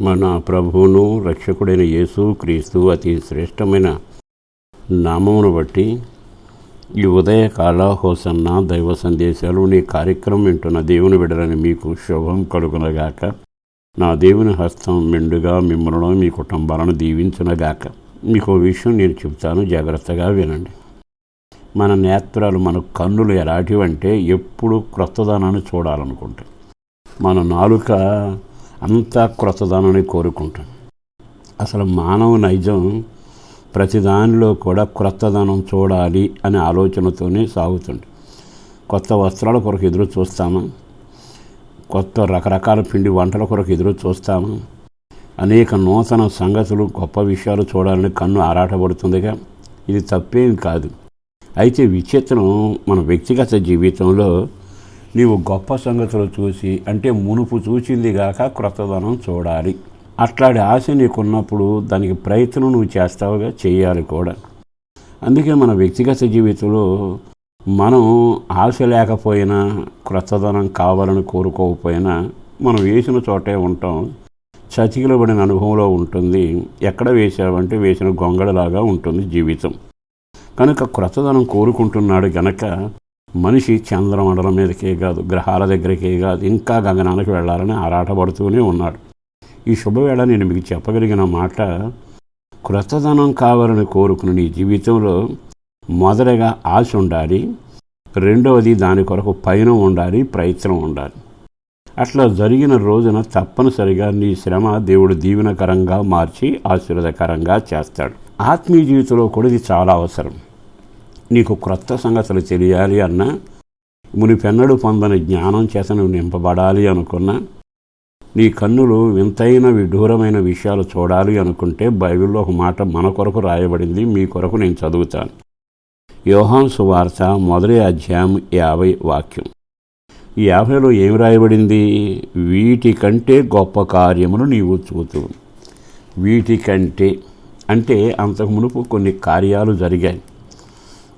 మన ప్రభువును రక్షకుడైన యేసు క్రీస్తు అతి శ్రేష్టమైన నామమును బట్టి ఈ ఉదయకాల హోసన్న దైవ సందేశాలు నీ కార్యక్రమం వింటున్న దేవుని బిడలని మీకు శుభం కలుగునగాక. నా దేవుని హస్తం మెండుగా మిమ్మల్ని మీ కుటుంబాలను దీవించునగాక. మీకు విషయం నేను చెప్తాను జాగ్రత్తగా వినండి. మన నేత్రాలు మన కన్నులు ఎలాంటివంటే ఎప్పుడు క్రొత్తదనాన్ని చూడాలనుకుంటాయి. మన నాలుక అంతా క్రొత్తదనాన్ని కోరుకుంటాం అసలు మానవ నైజం ప్రతిదానిలో కూడా క్రొత్తదనం చూడాలి అనే ఆలోచనతోనే సాగుతుంది. కొత్త వస్త్రాల కొరకు ఎదురు చూస్తామా? కొత్త రకరకాల పిండి వంటల కొరకు ఎదురు చూస్తామా? అనేక నూతన సంగతులు గొప్ప విషయాలు చూడాలని కన్ను ఆరాటపడుతుందిగా. ఇది తప్పేం కాదు. అయితే విచిత్రం మన వ్యక్తిగత జీవితంలో నీవు గొప్ప సంగతులు చూసి అంటే మునుపు చూసింది గాక క్రొత్తదనం చూడాలి. అట్లాంటి ఆశ నీకున్నప్పుడు దానికి ప్రయత్నం నువ్వు చేస్తావుగా చేయాలి కూడా. అందుకే మన వ్యక్తిగత జీవితంలో మనం ఆశ లేకపోయినా క్రొత్తదనం కావాలని కోరుకోకపోయినా మనం వేసిన చోటే ఉంటాం. చతికిలబడిన అనుభవంలో ఉంటుంది. ఎక్కడ వేసావంటే వేసిన గొంగళలాగా ఉంటుంది జీవితం. కనుక క్రొత్తదనం కోరుకుంటున్నాడు గనక మనిషి చంద్రమండలం మీదకే కాదు గ్రహాల దగ్గరికే కాదు ఇంకా గగనానికి వెళ్ళాలని ఆరాటపడుతూనే ఉన్నాడు. ఈ శుభవేళ నేను మీకు చెప్పగలిగిన మాట క్రొత్తదనం కావాలని కోరుకుని నీ జీవితంలో మొదటగా ఆశ ఉండాలి రెండవది దాని కొరకు పైన ఉండాలి ప్రయత్నం ఉండాలి. అట్లా జరిగిన రోజున తప్పనిసరిగా నీ శ్రమ దేవుడు దీవెనకరంగా మార్చి ఆశీర్వదకరంగా చేస్తాడు. ఆత్మీయ జీవితంలో కూడా ఇది చాలా అవసరం. నీకు క్రొత్త సంగతులు తెలియాలి అన్నా మునిపెన్నడు పొందని జ్ఞానం చేత నువ్వు నింపబడాలి అనుకున్నా నీ కన్నులు వింతైన విడూరమైన విషయాలు చూడాలి అనుకుంటే బైబిల్లో ఒక మాట మన కొరకు రాయబడింది మీ కొరకు నేను చదువుతాను. యోహాన్ సువార్త మొదటి అధ్యాయం యాభై వాక్యం. ఈ యాభైలో ఏమి రాయబడింది? వీటికంటే గొప్ప కార్యములు నీవు చూతు. వీటికంటే అంటే అంతకు మునుపు కొన్ని కార్యాలు జరిగాయి.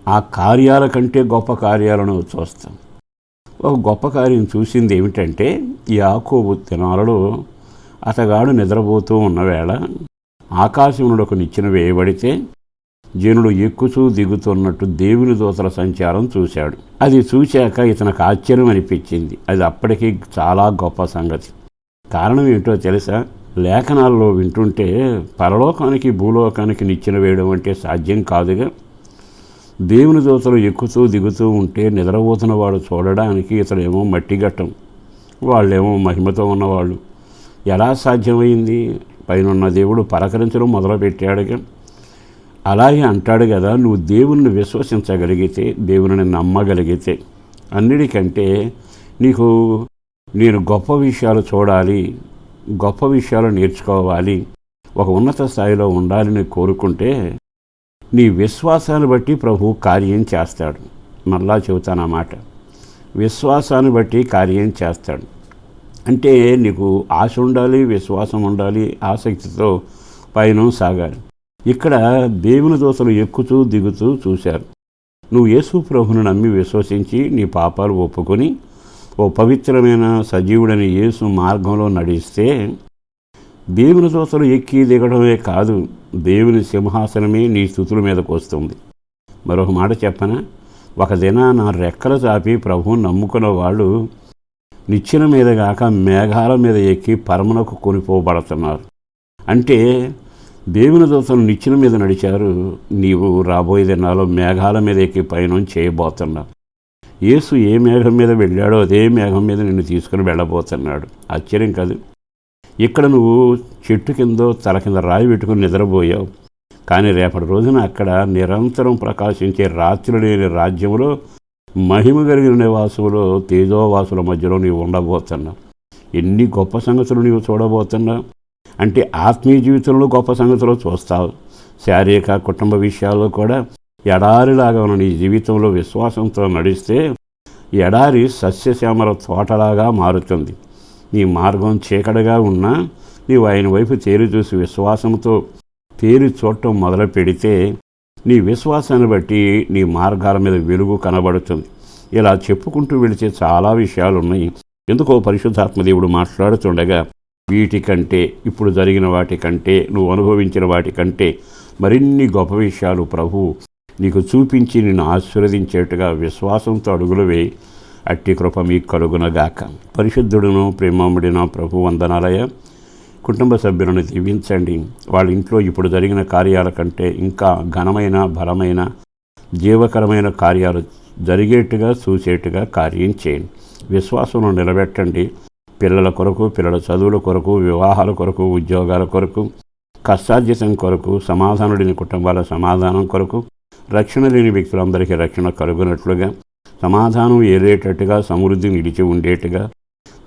ఆ కార్యాల కంటే గొప్ప కార్యాలను చూస్తాం. ఒక గొప్ప కార్యం చూసింది ఏమిటంటే యాకోబు దినాలలో అతగాడు నిద్రపోతూ ఉన్నవేళ ఆకాశమునుడు ఒక నిచ్చెన వేయబడితే జనుడు ఎక్కుతూ దిగుతున్నట్టు దేవుని దూతల సంచారం చూశాడు. అది చూశాక ఇతనికి ఆశ్చర్యం అనిపించింది. అది అప్పటికి చాలా గొప్ప సంగతి. కారణం ఏంటో తెలుసా? లేఖనాల్లో వింటుంటే పరలోకానికి భూలోకానికి నిచ్చెన వేయడం అంటే సాధ్యం కాదుగా. దేవుని దూతలు ఎక్కుతూ దిగుతూ ఉంటే నిద్రపోతున్న వాడు చూడడానికి ఇతడేమో మట్టి ఘట్టం వాళ్ళేమో మహిమతో ఉన్నవాళ్ళు. ఎలా సాధ్యమైంది? పైన దేవుడు పలకరించడం మొదలుపెట్టాడుగా. అలాగే అంటాడు కదా నువ్వు దేవుని విశ్వసించగలిగితే దేవుని నమ్మగలిగితే అన్నిటికంటే నీకు నేను గొప్ప విషయాలు చూడాలి గొప్ప విషయాలు నేర్చుకోవాలి ఒక ఉన్నత స్థాయిలో ఉండాలని కోరుకుంటే నీ విశ్వాసాన్ని బట్టి ప్రభు కార్యం చేస్తాడు. మళ్ళా చెబుతాను మాట. విశ్వాసాన్ని బట్టి కార్యం చేస్తాడు. అంటే నీకు ఆశ ఉండాలి విశ్వాసం ఉండాలి ఆసక్తితో పయనం సాగాలి. ఇక్కడ దేవుని దోసలు ఎక్కుతూ దిగుతూ చూశారు. నువ్వు యేసు ప్రభును నమ్మి విశ్వసించి నీ పాపాలు ఒప్పుకొని ఓ పవిత్రమైన సజీవుడని యేసు మార్గంలో నడిస్తే దేవుని దోసలు ఎక్కి దిగడమే కాదు దేవుని సింహాసనమే నీ స్థుతుల మీదకు వస్తుంది మరొక మాట చెప్పనా? ఒక దినాన నా రెక్కలు చాపి ప్రభువు నమ్ముకున్న వాళ్ళు నిచ్చెన మీద కాక మేఘాల మీద ఎక్కి పరమునకు కొనిపోబడుతున్నారు. అంటే దేవుని దోసలు నిచ్చెన మీద నడిచారు నీవు రాబోయే దినాల్లో మేఘాల మీద ఎక్కి పయనం చేయబోతున్నావు యేసు ఏ మేఘం మీద వెళ్ళాడో అదే మేఘం మీద నిన్ను తీసుకుని వెళ్ళబోతున్నాడు. ఆశ్చర్యం కాదు. ఇక్కడ నువ్వు చెట్టు కిందో తల కింద రాయి పెట్టుకుని నిద్రపోయావు. కానీ రేపటి రోజున అక్కడ నిరంతరం ప్రకాశించే రాత్రులు లేని రాజ్యంలో మహిమ కలిగిన నివాసులో తేజోవాసుల మధ్యలో నీవు ఉండబోతున్నావు. ఎన్ని గొప్ప సంగతులు నీవు చూడబోతున్నావు. అంటే ఆత్మీయ జీవితంలో గొప్ప సంగతులు చూస్తావు. శారీరక కుటుంబ విషయాల్లో కూడా ఎడారిలాగా ఉన్న నీ జీవితంలో విశ్వాసంతో నడిస్తే ఎడారి సస్యశ్యామల తోటలాగా మారుతుంది. నీ మార్గం చీకటిగా ఉన్నా నీవు ఆయన వైపు తేరి చూసి విశ్వాసంతో తేరి చూడటం మొదలు పెడితే నీ విశ్వాసాన్ని బట్టి నీ మార్గాల మీద వెలుగు కనబడుతుంది. ఇలా చెప్పుకుంటూ వెళితే చాలా విషయాలు ఉన్నాయి ఎందుకో పరిశుద్ధాత్మదేవుడు మాట్లాడుతుండగా వీటికంటే ఇప్పుడు జరిగిన వాటికంటే నువ్వు అనుభవించిన వాటికంటే మరిన్ని గొప్ప విషయాలు ప్రభు నీకు చూపించి నిన్ను ఆశీర్వదించేట్టుగా విశ్వాసంతో అడుగులు వేయి అట్టి కృప మీకు కలుగునగాక. పరిశుద్ధుడును ప్రేమముడిన ప్రభు వందనాలయ. కుటుంబ సభ్యులను దీవించండి. వాళ్ళ ఇంట్లో ఇప్పుడు జరిగిన కార్యాల కంటే ఇంకా ఘనమైన బలమైన జీవకరమైన కార్యాలు జరిగేట్టుగా చూసేట్టుగా కార్యం చేయండి. విశ్వాసంలో నిలబెట్టండి. పిల్లల కొరకు పిల్లల చదువుల కొరకు వివాహాల కొరకు ఉద్యోగాల కొరకు కష్టార్జితం కొరకు సమాధానం లేని కుటుంబాల సమాధానం కొరకు రక్షణ లేని వ్యక్తులందరికీ రక్షణ కలుగునట్లుగా సమాధానం ఏలేటట్టుగా సమృద్ధి నిలిచి ఉండేట్టుగా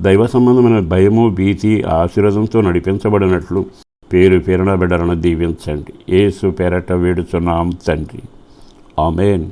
దైవ సంబంధమైన భయము భీతి ఆశీర్వదంతో నడిపించబడినట్లు పేరు పేరున బిడ్డలను దీవించండి. ఏసు పేరట వేడుచున్నాం తండ్రి. ఆమెన్.